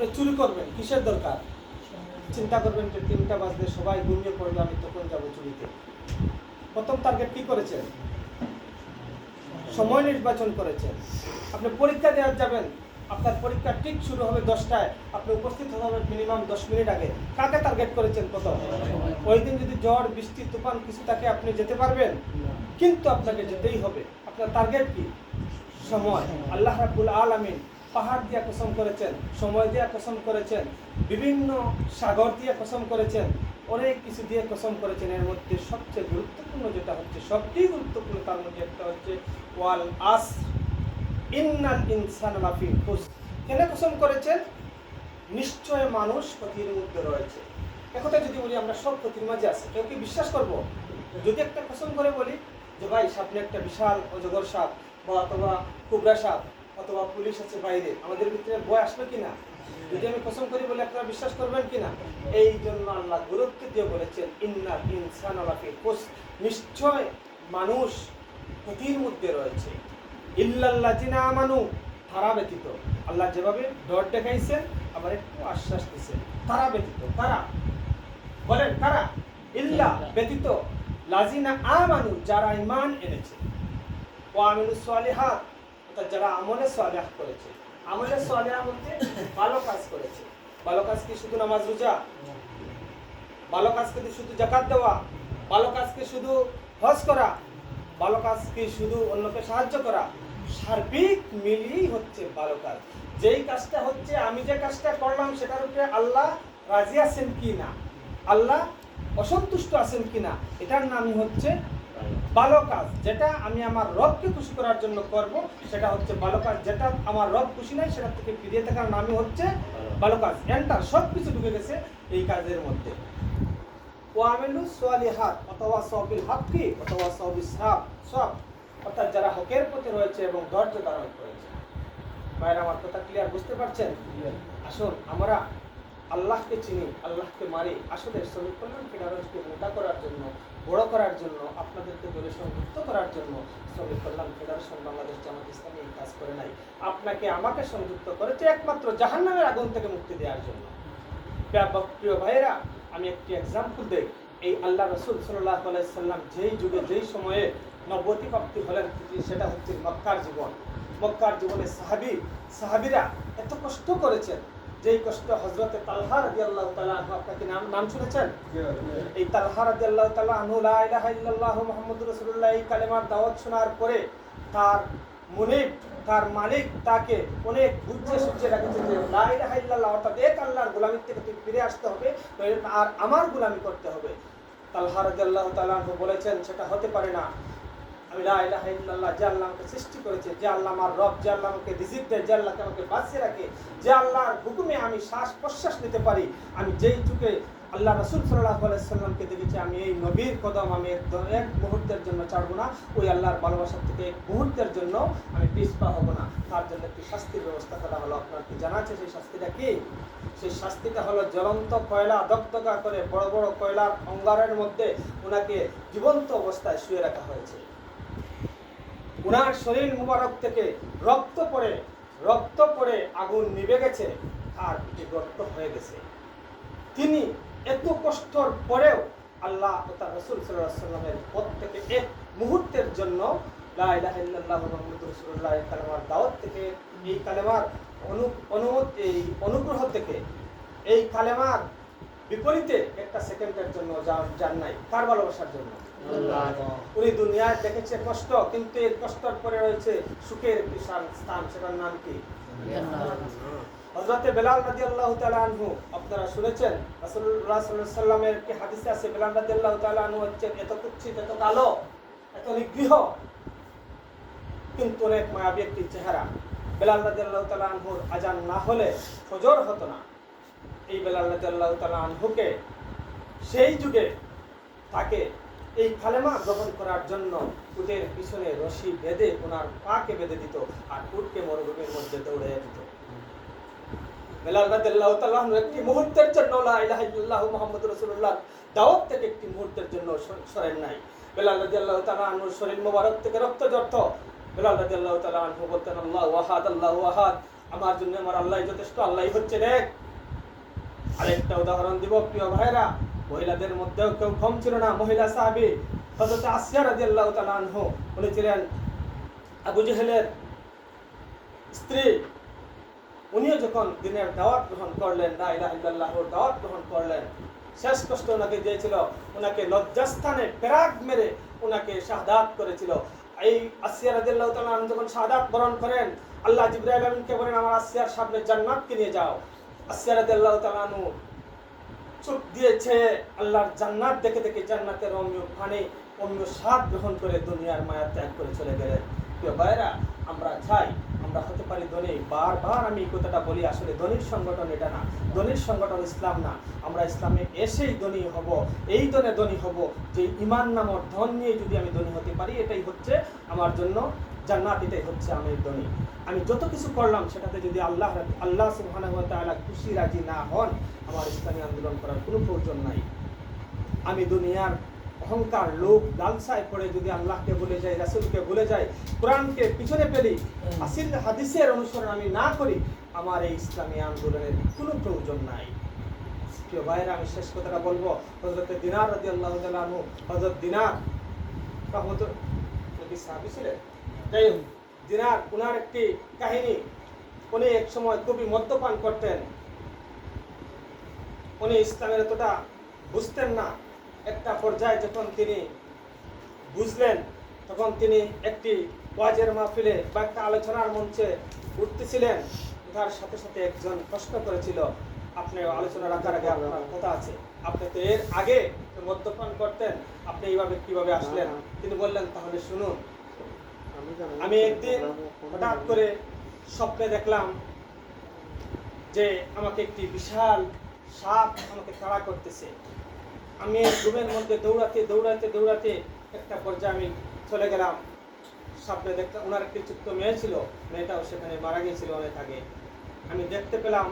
আপনি চুরি করবেন, কিসের দরকার? চিন্তা করবেন যে তিনটা বাজলে সবাই ঘুমিয়ে পড়বে, আমি তখন যাব চুরিতে। প্রথম টার্গেট কি করেছেন? সময় নির্বাচন করেছেন। আপনি পরীক্ষা দেওয়ার যাবেন, আপনার পরীক্ষা ঠিক শুরু হবে দশটায়, আপনি উপস্থিত হতে হবে মিনিমাম দশ মিনিট আগে। কাকে টার্গেট করেছেন প্রথম? ওই দিন যদি ঝড় বৃষ্টি, তুফান কিছু থাকে, আপনি যেতে পারবেন? কিন্তু আপনাকে যেতেই হবে। আপনার টার্গেট কি? সময়। আল্লাহ রাব্বুল আলামিন পাহাড় দিয়া কসম করেছেন, সময় দিয়া কসম করেছেন, বিভিন্ন সাগর দিয়ে কসম করেছেন, অনেক কিছু দিয়ে কসম করেছেন। এর মধ্যে সবচেয়ে গুরুত্বপূর্ণ যেটা হচ্ছে, সবচেয়ে গুরুত্বপূর্ণ তার মধ্যে একটা হচ্ছে, ওয়াল আস ইন্নাল ইনসান লাফি খুস। কেন কসম করেছেন? নিশ্চয় মানুষ ক্ষতির মধ্যে রয়েছে। একথা যদি বলি, আমরা সব ক্ষতির মাঝে আছি। কেউ কি বিশ্বাস করব? যদি একটা কসম করে বলি, যে ভাই, সামনে একটা বিশাল অজগর সাপ বা অথবা কুবরা সাপ অথবা পুলিশ আছে বাইরে, আমাদের ভিতরে ভয় আসবে কিনা? যদি আমি কসম করি বলে আপনারা বিশ্বাস করবেন কিনা? এই জন্য আল্লাহ গুরুত্ব দিয়ে বলেছেন ইন্নাল ইনসান নিশ্চয় মানুষ ক্ষতির মধ্যে রয়েছে। ইল্লাল্লাযিনা আমানু, তারা ব্যতীত। আল্লাহ যেভাবে ডর দেখাইছেন, আবার একটু আশ্বাস দিছেন। তারা ব্যতীত, তারা। বলেন, তারা। ইল্লা ব্যতীত। লাজিনা আমানু, যারা ইমান এনেছে। ও আমিনু অর্থাৎ যারা আমলে সালিহ করেছে। আমলে সালিহ বলতে ভালো কাজ করেছে। ভালো কাজ কি শুধু নামাজ রোজা? ভালো কাজ কি শুধু জাকাত দেওয়া? ভালো কাজ কি শুধু হজ করা? ভালো কাজ কি শুধু অন্যকে সাহায্য করা? সার্বিক মিলিয়েই হচ্ছে ভালো কাজ। যেই কাজটা হচ্ছে, আমি যে কাজটা করলাম, সেটার উপরে আল্লাহ রাজি আছেন কি না? আল্লাহ অসন্তুষ্ট আছেন কি না? এটার নামই হচ্ছে ভালো কাজ যেটা আমি আমার রবকে খুশি করার জন্য করব সেটা হচ্ছে ভালো কাজ। যেটা আমার রব খুশি নাই সেটা থেকে ফিরিয়ে থাকার নামই হচ্ছে ভালো কাজ। এন্টার সব কিছু ঢুকে গেছে এই কাজের মধ্যে। ওয়ামেলু সোয়ালিহাত অথবা সবিল হাক্কি অথবা সবিল সাপ সব। অর্থাৎ যারা হকের পথে রয়েছে এবং ধৈর্য ধারণ করেছে। ভাইয়ের আমার কথা ক্লিয়ার বুঝতে পারছেন? আসুন আমরা আল্লাহকে চিনি, আল্লাহকে মারি আসলে শ্রমিক কল্যাণ ফেডারেশনকে মোটা করার জন্য, বড় করার জন্য, আপনাদেরকে দলে সংযুক্ত করার জন্য শ্রমিক কল্যাণ ফেডারেশন বাংলাদেশ জামাত ইসলামী এই কাজ করে নাই। আপনাকে আমাকে সংযুক্ত করেছে একমাত্র জাহান্নামের আগুন থেকে মুক্তি দেওয়ার জন্য। প্রিয়- প্রিয় ভাইয়েরা, আমি একটি এক্সাম্পল দেই। এই আল্লাহ রসুল সাল্লাহ সাল্লাম যেই যুগে, যেই সময়ে নবতী প্রাপ্তি হলেন, সেটা হচ্ছে মক্কার জীবন। মক্কার জীবনে সাহাবি, সাহাবিরা এত কষ্ট করেছেন যেই কষ্ট হজরতে তালহা রাজি আল্লাহ তালা আপনাকে নাম নাম শুনেছেন? এই তালহা রাজি আল্লাহ তালা আনহু লা ইলাহা ইল্লাল্লাহ মুহাম্মদুর এই কালেমার দাওয়াত শোনার পরে তার মুনিব তার মালিক তাকে অনেক বুঝে সুঝে রাখেছে যে লা ইলাহা ইল্লাল্লাহ অর্থাৎ এক আল্লাহর গোলামির থেকে তুই ফিরে আসতে হবে আর আমার গোলামি করতে হবে। তালহা রাজি আল্লাহ তালা আনহু বলেছেন সেটা হতে পারে না। আমি লা ইলাহা ইল্লাল্লাহ, যে আল্লাহ আমাকে সৃষ্টি করেছে, যে আল্লাহ আমার রব, যে আল্লাহ আমাকে রিজিক দেয়, যে আল্লাহকে আমাকে বাঁচিয়ে রাখে, যে আল্লাহর হুকুমে আমি শ্বাস প্রশ্বাস নিতে পারি, আমি যেই যুগে আল্লাহ রসুল সাল্লাহ সাল্লামকে দেখেছি, আমি এই নবীর কদম আমি এক মুহূর্তের জন্য ছাড়বো না, ওই আল্লাহর ভালোবাসার থেকে এক মুহূর্তের জন্য আমি পিছপা হব না। তার জন্য একটি শাস্তির ব্যবস্থা করা হলো। আপনার কি জানা আছে সেই শাস্তিটা কি? সেই শাস্তিটা হলো জ্বলন্ত কয়লা দগদগা করে বড় বড় কয়লার অঙ্গারের মধ্যে ওনাকে জীবন্ত অবস্থায় শুয়ে রাখা হয়েছে। উনার শরীর মুবারক থেকে রক্ত পড়ে রক্ত পড়ে আগুন নিভে গেছে আর পিঠে গর্ত হয়ে গেছে। তিনি এত কষ্টর পরেও আল্লাহ তার রসুল সাল্লামের পথ থেকে এক মুহূর্তের জন্য দাওয়াত থেকে, এই কালেমার অনু, অনুমতি, এই অনুগ্রহ থেকে, এই কালেমার বিপরীতে একটা সেকেন্ডের জন্য যান- নাই কার ভালোবাসার জন্য। উনি দুনিয়ায় দেখেছে কষ্ট কিন্তু এর কষ্টের পরে রয়েছে সুখের একটি স্থান- সেটার নাম কি? হযরতে বেলাল রাদিয়াল্লাহু তাআলা আনহু আপনারা শুনেছেন? সাল্লামের একটি হাদিসে আছে? বেলাল রাদিয়াল্লাহু তাআলা আনহু হচ্ছেন এত কুৎসিত এত কালো এত নিগৃহ কিন্তু অনেক মায়াবী একটি চেহারা। বেলাল রাদিয়াল্লাহু তাআলা আনহুর আজান না হলে ফজর হতো না। এই বেলাল রাদিয়াল্লাহু তাআলা আনহুকে সেই যুগে তাকে এই কালেমা গ্রহণ করার জন্য উটের পিছনে রশি বেঁধে ওনার পাকে বেঁধে দিত আর উটকে মরুভূমির মধ্যে দৌড়ে দিত। বেলাল রাদিয়াল্লাহু তাআলা একটি মুহূর্তের জন্য লা ইলাহা ইল্লাল্লাহু মুহাম্মাদুর রাসূলুল্লাহ দাওয়াত থেকে একটি মুহূর্তের জন্য সরেন নাই। বেলাল রাদিয়াল্লাহু তাআলা আনহু শরীর মোবারক থেকে রক্ত জড়ত বেলাল রাদিয়াল্লাহু তাআলা আনহু বলতেন, আল্লাহু আহাদ আল্লাহু আহাদ, আমার জন্য আমার আল্লাহ যথেষ্ট আল্লাহ হচ্ছে দেখ আরেকটা উদাহরণ দিব, প্রিয় ভাইরা মহিলাদের মধ্যেও কেউ কম ছিল না, মহিলা সাহাবি হযরত আসিয়া উনি ছিলেন আবু জেহেলের স্ত্রী, উনিও যখন দিনের দাওয়াত গ্রহণ করলেন না ইলাহা ইল্লাল্লাহর দাওয়াত গ্রহণ করলেন, শেষ কষ্ট ওনাকে দিয়েছিল, ওনাকে লজ্জাস্থানে পেরাক মেরে ওনাকে শাহাদাত করেছিল। এই আসিয়া রাদিয়াল্লাহু তাআলা আনহু যখন শাহাদাত বরণ করেন, আল্লাহ জিবরাইল আমিনকে বলেন, আমার আসিয়ার সামনে জান্নাতকে নিয়ে যাও। আসিয়া রাদিয়াল্লাহু তাআলা চোখ দিয়েছে আল্লাহর জান্নাত দেখে দেখে জান্নাতের অমীয় পানি অমীয় স্বাদ গ্রহণ করে দুনিয়ার মায়া ত্যাগ করে চলে গেলেন। প্রিয় ভাইরা আমরা চাই, আমরা হতে পারি ধনী। বারবার আমি কথাটা বলি, আসলে ধনীর সংগঠন এটা না। ধনীর সংগঠন ইসলাম না। আমরা ইসলামে এসেই ধনী হব, এই ধনে ধনী হব। যে ইমান নামক ধন নিয়ে যদি আমি ধনী হতে পারি, এটাই হচ্ছে আমার জন্য জান্নাত এটাই হচ্ছে আমি ধনী। আমি যত কিছু করলাম সেটাতে যদি আল্লাহ আল্লাহ ওয়া খুশি রাজি না হন আমার ইসলামী আন্দোলন করার কোনো প্রয়োজন নাই। আমি দুনিয়ার অহংকার লোক লালসায় পড়ে যদি আল্লাহকে বলে যাই রাসূলকে বলে যাই কোরআনকে পিছনে ফেলি আসিল হাদিসের অনুসরণ আমি না করি আমার এই ইসলামী আন্দোলনের কোনো প্রয়োজন নাই। প্রিয় ভাইয়েরা আমি শেষ কথাটা বলব। হজরত দিনার রাজি আল্লাহ হজরত দিনার রহমত সাহাবী ছিলেন? যাই হোক দিনার উনার একটি কাহিনী। উনি এক সময় খুবই মদ্যপান করতেন। উনি ইসলামের এতটা বুঝতেন না একটা পর্যায়ে যখন তিনি বুঝলেন তখন তিনি একটি ওয়াজের মাহফিলে বা একটা আলোচনার মঞ্চে উঠতেছিলেন। তার সাথে সাথে একজন প্রশ্ন করেছিল আপনি আলোচনা রাখার আগে আপনার কথা আছে। আপনি তো এর আগে মদ্যপান করতেন আপনি এইভাবে কীভাবে আসলেন? তিনি বললেন তাহলে শুনুন আমি একদিন হঠাৎ করে স্বপ্নে দেখলাম যে আমাকে একটি বিশাল সাপ আমাকে তাড়া করতেছে। আমি রুমের মধ্যে দৌড়াতে দৌড়াতে দৌড়াতে একটা পর্যায়ে আমি চলে গেলাম। স্বপ্নে দেখতে ওনার একটি ছোট্ট মেয়ে ছিল। মেয়েটাও সেখানে মারা গিয়েছিল অনেক আগে। আমি দেখতে পেলাম